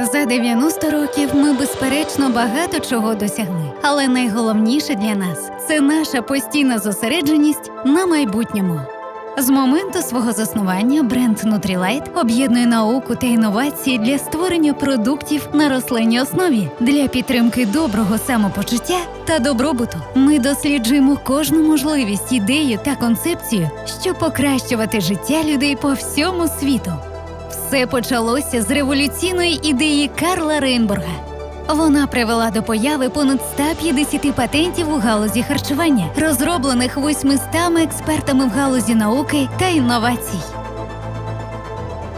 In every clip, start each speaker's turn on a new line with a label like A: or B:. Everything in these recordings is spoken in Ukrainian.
A: За 90 років ми безперечно багато чого досягли. Але найголовніше для нас це наша постійна зосередженість на майбутньому. З моменту свого заснування бренд Nutrilite об'єднує науку та інновації для створення продуктів на рослинній основі для підтримки доброго самопочуття та добробуту. Ми досліджуємо кожну можливість, ідею та концепцію, щоб покращувати життя людей по всьому світу. Все почалося з революційної ідеї Карла Рейнбурга. Вона привела до появи понад 150 патентів у галузі харчування, розроблених 800 експертами в галузі науки та інновацій.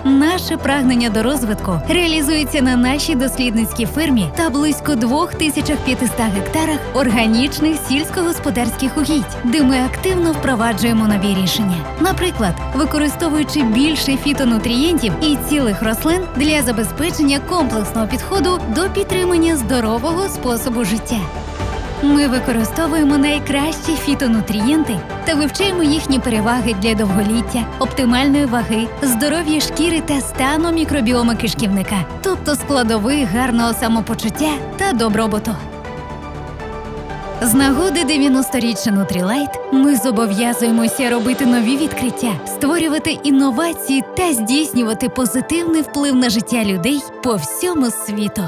A: Наше прагнення до розвитку реалізується на нашій дослідницькій фермі та близько 2500 гектарах органічних сільськогосподарських угідь, де ми активно впроваджуємо нові рішення. Наприклад, використовуючи більше фітонутрієнтів і цілих рослин для забезпечення комплексного підходу до підтримання здорового способу життя. Ми використовуємо найкращі фітонутрієнти та вивчаємо їхні переваги для довголіття, оптимальної ваги, здоров'я шкіри та стану мікробіоми кишківника, тобто складових гарного самопочуття та добробуту. З нагоди 90-річчя Nutrilite ми зобов'язуємося робити нові відкриття, створювати інновації та здійснювати позитивний вплив на життя людей по всьому світу.